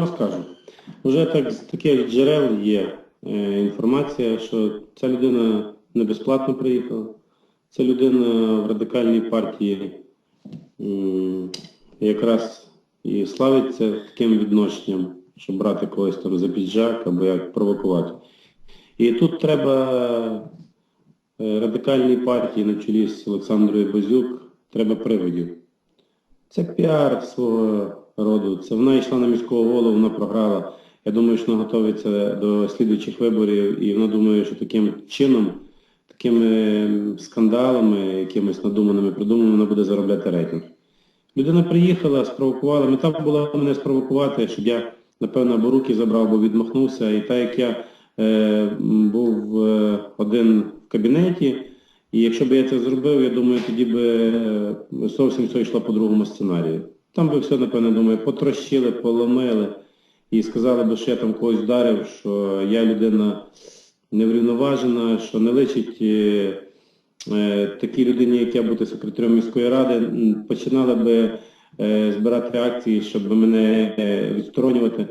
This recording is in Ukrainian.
розкажу. Вже так з таких джерел є е, інформація, що ця людина не безплатно приїхала. Ця людина в радикальній партії м, якраз і славиться таким відношенням, щоб брати когось там за піджак або як провокувати. І тут треба е, радикальній партії на чолі з Олександрою Базюк, треба приводів. Це піар свого роду. Це вона йшла на міського голову, вона програла. Я думаю, що вона готується до слідуючих виборів і вона думає, що таким чином, такими скандалами, якимись надуманими, придуманими, вона буде заробляти рейтинг. Людина приїхала, спровокувала. Мета була мене спровокувати, щоб я, напевно, або руки забрав, або відмахнувся. І так як я е, був е, один в кабінеті, і якщо б я це зробив, я думаю, тоді би е, зовсім все йшло по другому сценарію. Там би все, напевно, думаю, потрощили, поломили і сказали би, що я там когось вдарив, що я людина неврівноважена, що не личить е, е, такій людині, як я бути секретарем міської ради, починали би е, збирати акції, щоб мене відсторонювати.